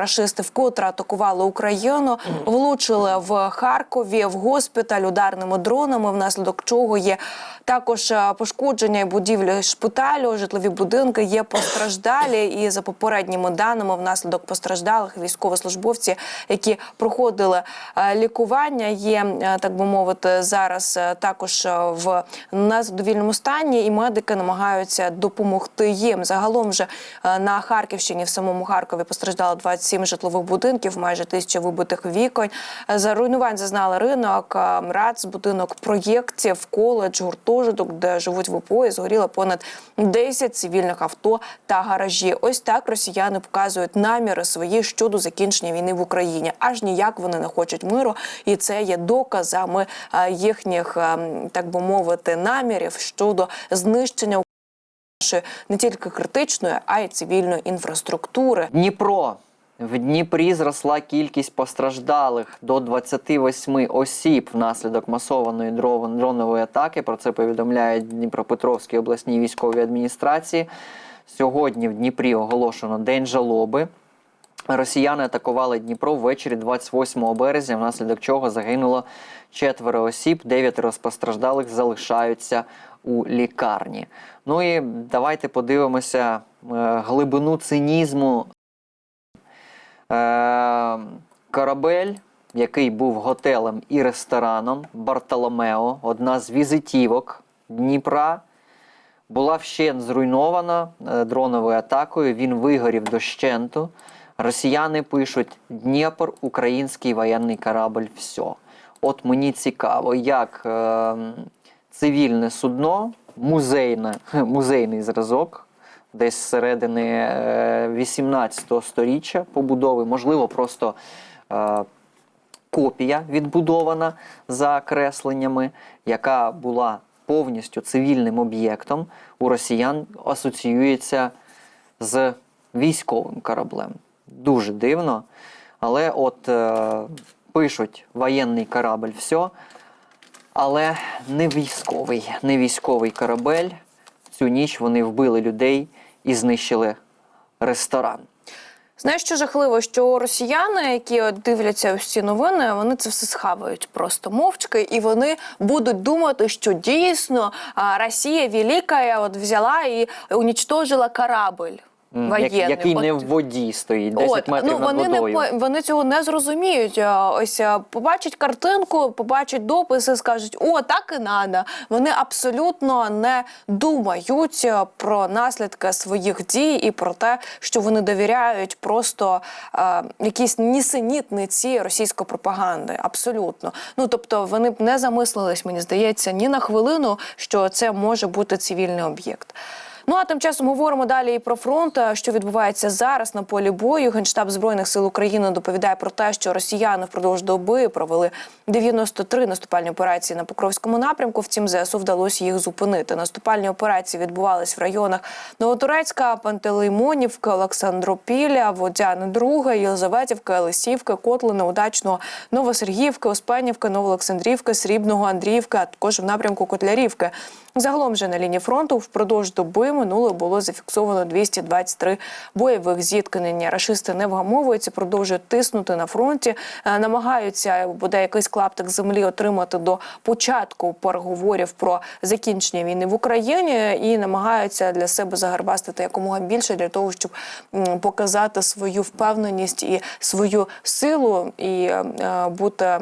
Рашисти вкотре атакували Україну, влучили в Харкові в госпіталь ударними дронами, внаслідок чого є також е, пошкодження будівлі шпиталю, житлові будинки є постраждалі. І за попередніми даними, внаслідок постраждалих військовослужбовці, які проходили е, лікування, є е, так би мовити, зараз також в незадовільному стані, і медики намагаються допомогти їм. Загалом же на Харківщині в самому Харкові постраждало 27 житлових будинків, майже тисяча вибитих вікон. Е, За руйнувань зазнали ринок, е, МРАЦ, будинок проєктів, коледж, гуртожиток, де живуть ВПО, і згоріло понад 10 цивільних авто та гаражі. Ось так росіяни показують наміри свої щодо закінчення війни в Україні. Аж ніяк вони не хочуть миру, і це є доказами е, їхніх, так би мовити, намірів щодо знищення нашої не тільки критичної, а й цивільної інфраструктури. Дніпро. В Дніпрі зросла кількість постраждалих до 28 осіб внаслідок масованої дронової атаки. Про це повідомляють Дніпропетровській обласній військовій адміністрації. Сьогодні в Дніпрі оголошено День жалоби. Росіяни атакували Дніпро ввечері 28 березня, внаслідок чого загинуло четверо осіб, дев'ятеро з постраждалих залишаються у лікарні. Ну і давайте подивимося е, глибину цинізму. Е, корабель, який був готелем і рестораном Бартоломео, одна з візитівок Дніпра, була вщент зруйнована е, дроновою атакою. Він вигорів дощенту. Росіяни пишуть Дніпр, український воєнний корабль. Все. От мені цікаво, як е, цивільне судно, музейне, музейний зразок, десь середини е, 18 сторіччя побудови, можливо, просто е, копія відбудована за кресленнями, яка була повністю цивільним об'єктом, у росіян асоціюється з військовим кораблем. Дуже дивно. Але от е, пишуть воєнний корабль, все. Але не військовий, не військовий корабель. Цю ніч вони вбили людей і знищили ресторан. Знаєш, що жахливо, що росіяни, які дивляться ось новини, вони це все схавають просто мовчки, і вони будуть думати, що дійсно Росія велика от взяла і унічтожила корабль. Як- який От не в воді стоїть, 10 От, метрів ну, над вони не водою. по- вони цього не зрозуміють. Ось побачать картинку, побачать дописи, скажуть, о, так і надо. Вони абсолютно не думають про наслідки своїх дій і про те, що вони довіряють просто а, якійсь нісенітниці російської пропаганди. Абсолютно. Ну тобто вони б не замислились, мені здається, ні на хвилину, що це може бути цивільний об'єкт. Ну а тим часом говоримо далі і про фронт, що відбувається зараз на полі бою. Генштаб збройних сил України доповідає про те, що росіяни впродовж доби провели 93 наступальні операції на Покровському напрямку. Втім, ЗСУ вдалося їх зупинити. Наступальні операції відбувались в районах Новотурецька, Пантелеймонівка, Олександропіля, Водяне Друга, Єлизаветівка, Лисівка, Котлина, Удачного, Новосергіївка, Успенівка, Новоолександрівка, Срібного, Андріївка, а також в напрямку Котлярівки. Загалом же на лінії фронту впродовж доби минулої було зафіксовано 223 бойових зіткнення. Рашисти не вгамовуються, продовжують тиснути на фронті, е, намагаються буде якийсь клаптик землі отримати до початку переговорів про закінчення війни в Україні і намагаються для себе загарбастити якомога більше для того, щоб показати свою впевненість і свою силу і е, е, бути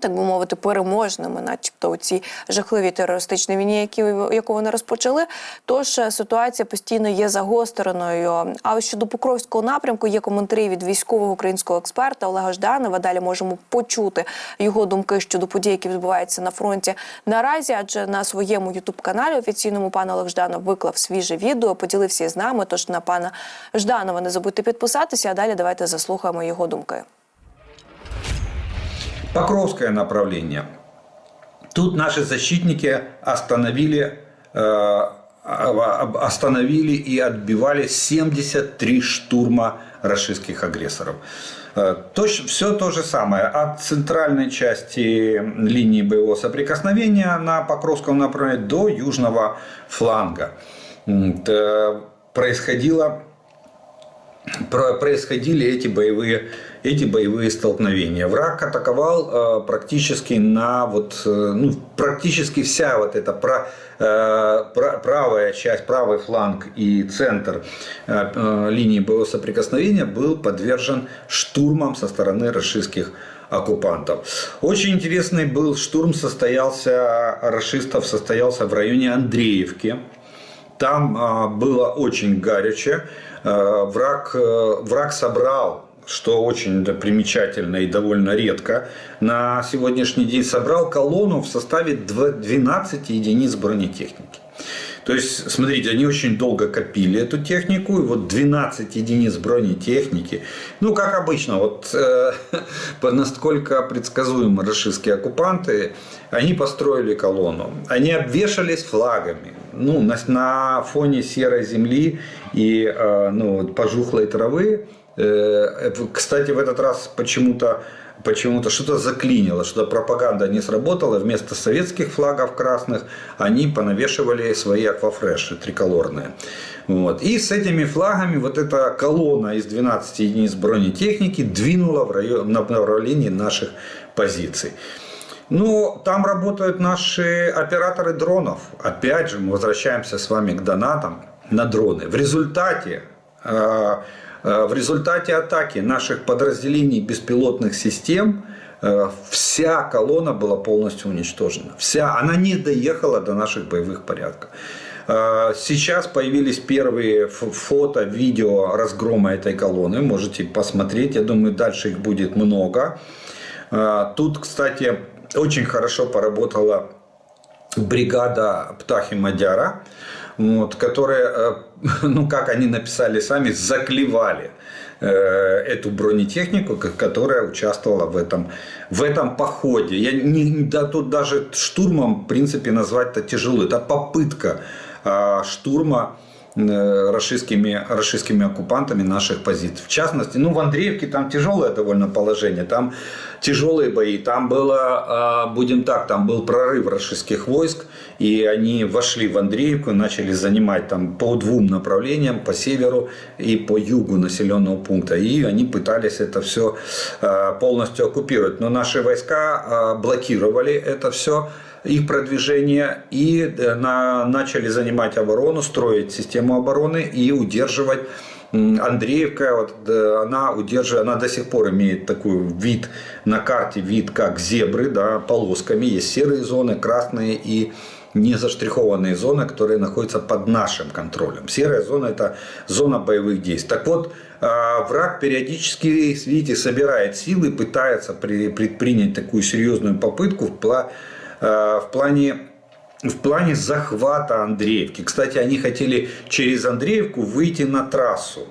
так би мовити, переможними, начебто у цій жахливій терористичній війні, які яку вони розпочали. Тож е, ситуація постійно є загостреною. А ось щодо Покровського напрямку є коментарі від військового українського експерта Олега Жданова. Далі можемо почути його думки щодо подій, які відбуваються на фронті наразі. Адже на своєму ютуб-каналі офіційному пан Олег Жданов виклав свіже відео, поділився з нами. Тож на пана Жданова не забудьте підписатися. А далі давайте заслухаємо його думки. Покровское направление. Тут наши защитники остановили, э, остановили и отбивали 73 штурма российских агрессоров. все то же самое. От центральной части линии боевого соприкосновения на Покровском направлении до южного фланга. Т- Происходило про- происходили эти боевые, эти боевые столкновения. Враг атаковал э, практически на вот, э, ну, практически вся вот эта про, э, пра- правая часть, правый фланг и центр линии боевого соприкосновения был подвержен штурмам со стороны российских оккупантов. Очень интересный был штурм, состоялся, расистов состоялся в районе Андреевки. Там было очень горячо. Враг, враг собрал, что очень примечательно и довольно редко, на сегодняшний день собрал колонну в составе дв- 12 единиц бронетехники. То есть, смотрите, они очень долго копили эту технику, и вот 12 единиц бронетехники. Ну, как обычно, вот э, насколько предсказуемы российские оккупанты, они построили колонну, они обвешались флагами, ну, на, на фоне серой земли и э, ну, пожухлой травы. Э, кстати, в этот раз почему-то почему-то что-то заклинило, что пропаганда не сработала. Вместо советских флагов красных они понавешивали свои аквафреши триколорные. Вот. И с этими флагами вот эта колонна из 12 единиц бронетехники двинула в район, на направлении наших позиций. Ну, там работают наши операторы дронов. Опять же, мы возвращаемся с вами к донатам на дроны. В результате, э, э, в результате атаки наших подразделений беспилотных систем э, вся колонна была полностью уничтожена. Вся. Она не доехала до наших боевых порядков. Э, Сейчас появились первые фото, видео разгрома этой колонны. Можете посмотреть. Я думаю, дальше их будет много. Тут, кстати, очень хорошо поработала бригада Птахи Мадяра, вот, которая, э, ну как они написали сами, заклевали э, эту бронетехнику, ко- которая участвовала в этом, в этом походе. Я не, да, тут даже штурмом, в принципе, назвать-то тяжело. Это попытка а, штурма э, российскими, российскими оккупантами наших позиций. В частности, ну в Андреевке там тяжелое довольно положение, там тяжелые бои, там было, а, будем так, там был прорыв российских войск, и они вошли в Андреевку, начали занимать там по двум направлениям, по северу и по югу населенного пункта, и они пытались это все полностью оккупировать. Но наши войска а, блокировали это все, их продвижение и э, на, начали занимать оборону, строить систему обороны и удерживать Андреевка, вот, э, она удерживает, она до сих пор имеет такой вид на карте, вид как зебры, да, полосками. Есть серые зоны, красные и не заштрихованные зоны, которые находятся под нашим контролем. Серая зона – это зона боевых действий. Так вот, а, враг периодически, видите, собирает силы, пытается при- предпринять такую серьезную попытку а, в плане в плане захвата Андреевки. Кстати, они хотели через Андреевку выйти на трассу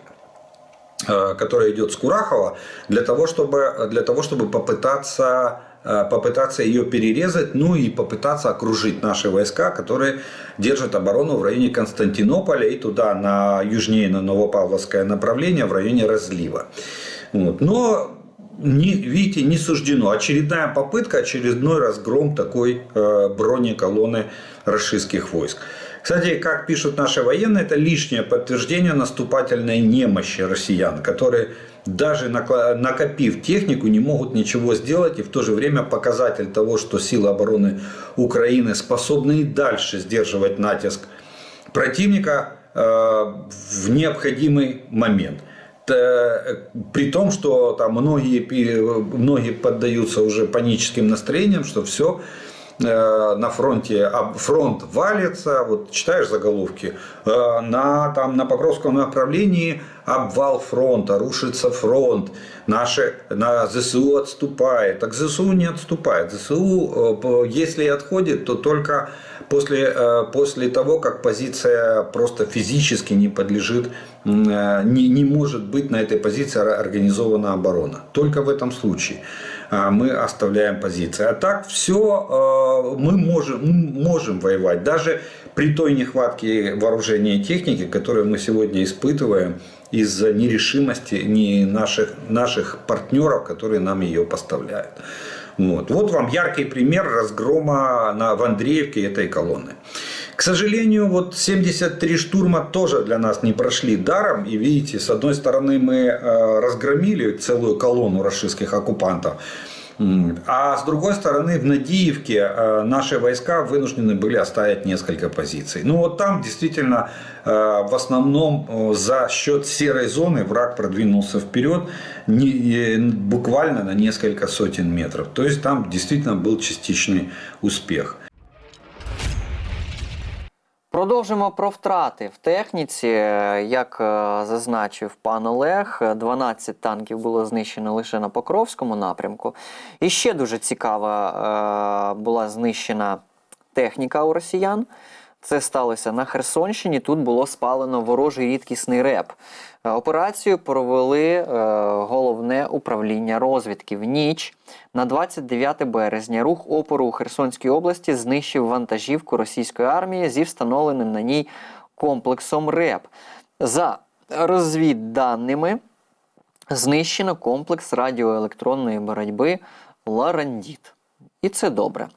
э, которая идет с Курахова, для того, чтобы, для того, чтобы попытаться, попытаться ее перерезать, ну и попытаться окружить наши войска, которые держат оборону в районе Константинополя и туда, на южнее, на Новопавловское направление, в районе разлива. Вот. Но не, видите, не суждено. Очередная попытка, очередной разгром такой э, бронеколонны российских войск. Кстати, как пишут наши военные, это лишнее подтверждение наступательной немощи россиян, которые даже накопив технику, не могут ничего сделать, и в то же время показатель того, что силы обороны Украины способны и дальше сдерживать натиск противника э, в необходимый момент. Т- При том, что там многие, многие поддаются уже паническим настроениям, что все на фронте, а фронт валится, вот читаешь заголовки, э, на, там, на Покровском направлении обвал фронта, рушится фронт, наши, на ЗСУ отступает. Так ЗСУ не отступает. ЗСУ, э, если отходит, то только после, э, после того, как позиция просто физически не подлежит, э, не, не может быть на этой позиции ор- организована оборона. Только в этом случае мы оставляем позиции. А так все мы можем, м, можем воевать. Даже при той нехватке вооружения и техники, которую мы сегодня испытываем из-за нерешимости не наших, наших партнеров, которые нам ее поставляют. Вот. вот вам яркий пример разгрома на, в Андреевке этой колонны. К сожалению, вот 73 штурма тоже для нас не прошли даром. И видите, с одной стороны мы э, разгромили целую колонну российских оккупантов, а с другой стороны, в Надиевке э, наши войска вынуждены были оставить несколько позиций. Ну вот там действительно э, в основном за счет серой зоны враг продвинулся вперед буквально на несколько сотен метров. То есть там действительно был частичный успех. Продовжимо про втрати в техніці. Е, Як е, зазначив пан Олег, е, 12 танків було знищено лише на Покровському напрямку. І ще дуже цікава е, була знищена техніка у росіян. Це сталося на Херсонщині. Тут було спалено ворожий рідкісний реп. Е, Операцію провели е, головне управління розвідки. В ніч на 29 березня рух опору у Херсонській області знищив вантажівку російської армії зі встановленим на ній комплексом РЕП. За розвідданими знищено комплекс радіоелектронної боротьби Ларандіт. І це добре.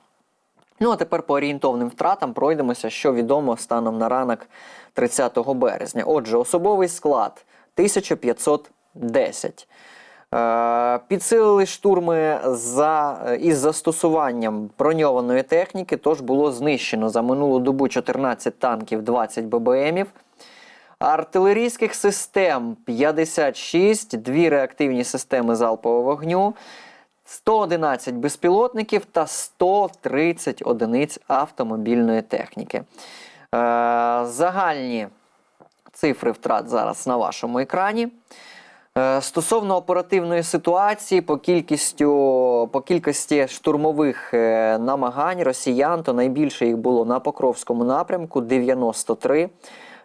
Ну а тепер по орієнтовним втратам пройдемося, що відомо станом на ранок 30 березня. Отже, особовий склад 1510. Е, Підсилили штурми за, е, із застосуванням броньованої техніки, тож було знищено за минулу добу 14 танків, 20 ББМів. Артилерійських систем 56, дві реактивні системи залпового вогню, 111 безпілотників та 130 одиниць автомобільної техніки. Е, загальні цифри втрат зараз на вашому екрані. Е, Стосовно оперативної ситуації, по, кількістю, по кількості штурмових е, намагань росіян, то найбільше їх було на Покровському напрямку 93.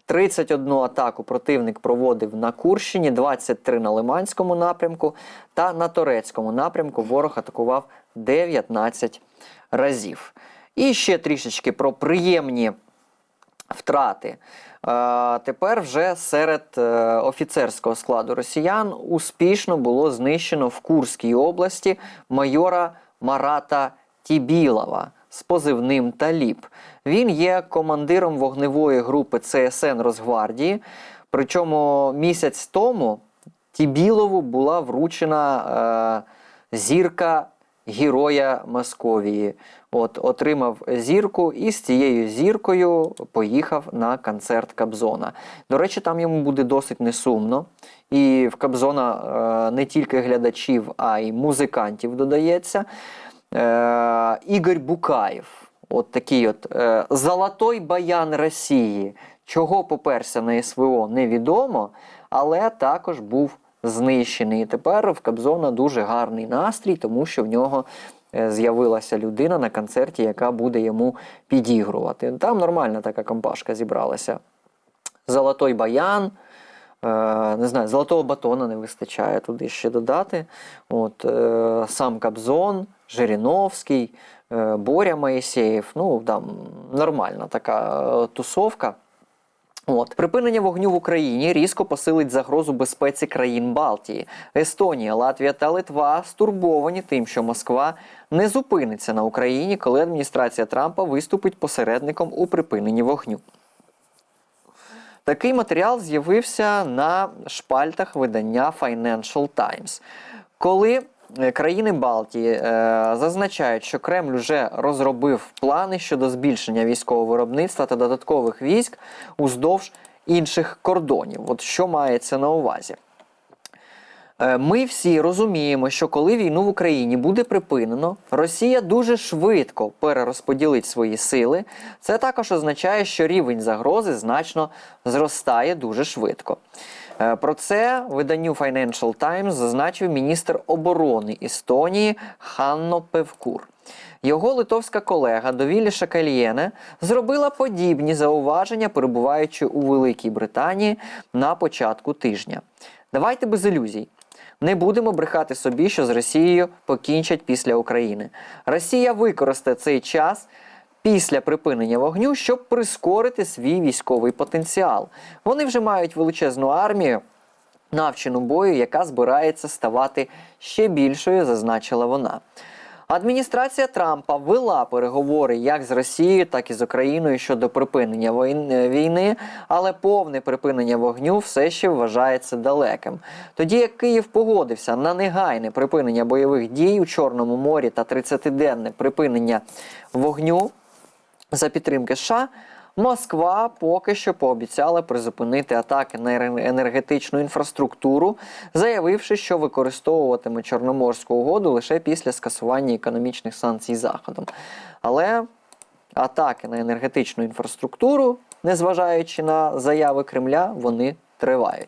31 атаку противник проводив на Курщині, 23 на Лиманському напрямку та на Торецькому напрямку ворог атакував 19 разів. І ще трішечки про приємні втрати. Е, тепер вже серед е, офіцерського складу росіян успішно було знищено в Курській області майора Марата Тібілова з позивним Таліб. Він є командиром вогневої групи ЦСН Росгвардії. Причому місяць тому Тібілову була вручена е, зірка Героя Московії. От, отримав зірку і з цією зіркою поїхав на концерт Кобзона. До речі, там йому буде досить несумно. І в Кобзона е, не тільки глядачів, а й музикантів додається. Е, Ігор Букаєв, от такий от е, золотой баян Росії. Чого поперся на СВО, невідомо, але також був знищений. І тепер в Кобзона дуже гарний настрій, тому що в нього е, з'явилася людина на концерті, яка буде йому підігрувати. Там нормальна така компашка зібралася. Золотой баян. Е, не знаю, золотого батона не вистачає туди ще додати. От, е, сам Кобзон, Жириновський, е, Боря Моїсеєв. Ну, там нормальна така тусовка. От припинення вогню в Україні різко посилить загрозу безпеці країн Балтії. Естонія, Латвія та Литва стурбовані тим, що Москва не зупиниться на Україні, коли адміністрація Трампа виступить посередником у припиненні вогню. Такий матеріал з'явився на шпальтах видання Financial Times. Коли е, країни Балтії е, зазначають, що Кремль вже розробив плани щодо збільшення військового виробництва та додаткових військ уздовж інших кордонів. От що мається на увазі? Е, Ми всі розуміємо, що коли війну в Україні буде припинено, Росія дуже швидко перерозподілить свої сили. Це також означає, що рівень загрози значно зростає дуже швидко. Е, Про це виданню Financial Times зазначив міністр оборони Естонії Ханно Певкур. Його литовська колега Довілі Шакальєне зробила подібні зауваження, перебуваючи у Великій Британії на початку тижня. Давайте без ілюзій. Не будемо брехати собі, що з Росією покінчать після України. Росія використає цей час після припинення вогню, щоб прискорити свій військовий потенціал. Вони вже мають величезну армію, навчену бою, яка збирається ставати ще більшою, зазначила вона. Адміністрація Трампа вела переговори як з Росією, так і з Україною щодо припинення е, війни, але повне припинення вогню все ще вважається далеким. Тоді як Київ погодився на негайне припинення бойових дій у Чорному морі та 30-денне припинення вогню за підтримки США, Москва поки що пообіцяла призупинити атаки на енергетичну інфраструктуру, заявивши, що використовуватиме Чорноморську угоду лише після скасування економічних санкцій Заходом. Але атаки на енергетичну інфраструктуру, незважаючи на заяви Кремля, вони тривають.